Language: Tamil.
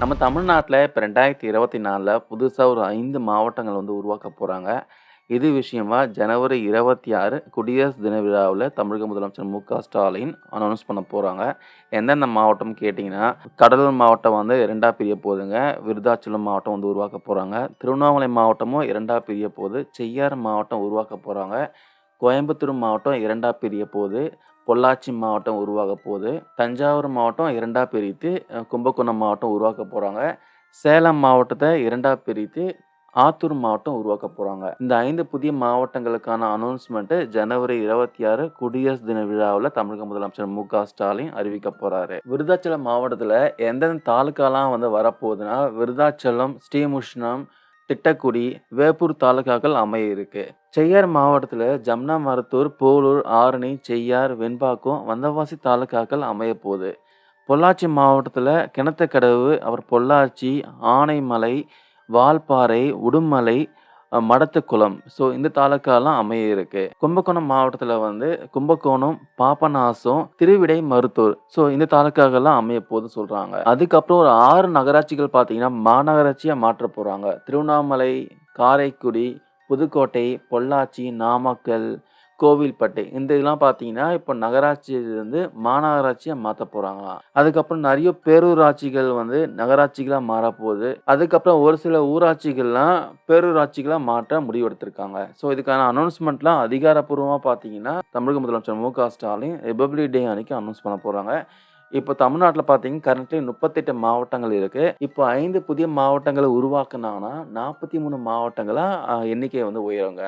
நம்ம தமிழ்நாட்டில் இப்போ ரெண்டாயிரத்தி இருபத்தி நாலில் புதுசாக ஒரு ஐந்து மாவட்டங்கள் வந்து உருவாக்க போகிறாங்க இது விஷயமா ஜனவரி இருபத்தி ஆறு குடியரசு தின விழாவில் தமிழக முதலமைச்சர் மு க ஸ்டாலின் அனௌன்ஸ் பண்ண போகிறாங்க எந்தெந்த மாவட்டம் கேட்டிங்கன்னா கடலூர் மாவட்டம் வந்து இரண்டாக பிரிய போகுதுங்க. விருதாச்சலம் மாவட்டம் வந்து உருவாக்க போகிறாங்க திருவண்ணாமலை மாவட்டமும் இரண்டாக பிரிய போகுது. செய்யாறு மாவட்டம் உருவாக்க போகிறாங்க கோயம்புத்தூர் மாவட்டம் இரண்டாக பிரிய போகுது. பொள்ளாச்சி மாவட்டம் உருவாக போகுது. தஞ்சாவூர் மாவட்டம் இரண்டாக பிரித்து கும்பகோணம் மாவட்டம் உருவாக்க போகிறாங்க சேலம் மாவட்டத்தை இரண்டாக பிரித்து ஆத்தூர் மாவட்டம் உருவாக்க போகிறாங்க இந்த ஐந்து புதிய மாவட்டங்களுக்கான அனௌன்ஸ்மெண்ட்டு ஜனவரி இருபத்தி ஆறு குடியரசு தின விழாவில் தமிழக முதலமைச்சர் மு க ஸ்டாலின் அறிவிக்க போகிறாரு விருதாச்சலம் மாவட்டத்தில் எந்தெந்த தாலுக்காலாம் வந்து வரப்போகுதுன்னா விருதாச்சலம் ஸ்ரீமுஷ்ணம் திட்டக்குடி வேப்பூர் தாலுகாக்கள் அமைய இருக்கு செய்யார் மாவட்டத்தில் ஜம்னா மருத்தூர் போலூர் ஆரணி செய்யார் வெண்பாக்கம் வந்தவாசி தாலுகாக்கள் அமைய போகுது பொள்ளாச்சி மாவட்டத்தில் கிணத்துக்கடவு அப்புறம் பொள்ளாச்சி ஆனைமலை வால்பாறை உடுமலை மடத்துக்குளம். ஸோ இந்த தாலுக்காலாம் அமைய இருக்கு கும்பகோணம் மாவட்டத்தில் வந்து கும்பகோணம் பாபநாசம் திருவிடை மருத்தூர். ஸோ இந்த தாலுக்காகலாம் அமைய போகுதுன்னு சொல்கிறாங்க அதுக்கப்புறம் ஒரு ஆறு நகராட்சிகள் பார்த்தீங்கன்னா மாநகராட்சியாக மாற்ற போகிறாங்க திருவண்ணாமலை காரைக்குடி புதுக்கோட்டை பொள்ளாச்சி நாமக்கல் கோவில்பட்டை. இந்த இதெல்லாம் பார்த்தீங்கன்னா இப்போ நகராட்சியிலிருந்து மாநகராட்சியாக மாற்ற போகிறாங்களாம் அதுக்கப்புறம் நிறைய பேரூராட்சிகள் வந்து நகராட்சிகளாக மாறப்போகுது. அதுக்கப்புறம் ஒரு சில ஊராட்சிகள்லாம் பேரூராட்சிகளாக மாற்ற முடிவெடுத்திருக்காங்க. ஸோ இதுக்கான அனௌன்ஸ்மெண்ட்லாம் அதிகாரப்பூர்வமாக பார்த்தீங்கன்னா தமிழக முதலமைச்சர் மு க ஸ்டாலின் ரிபப்ளிக் டே அன்னைக்கு அனௌன்ஸ் பண்ண போகிறாங்க இப்போ தமிழ்நாட்டில் பார்த்தீங்கன்னா கரண்ட்லி முப்பத்தெட்டு மாவட்டங்கள் இருக்குது இப்போ ஐந்து புதிய மாவட்டங்களை உருவாக்குனாங்கன்னா நாற்பத்தி மூணு மாவட்டங்களாக எண்ணிக்கை வந்து உயருங்க.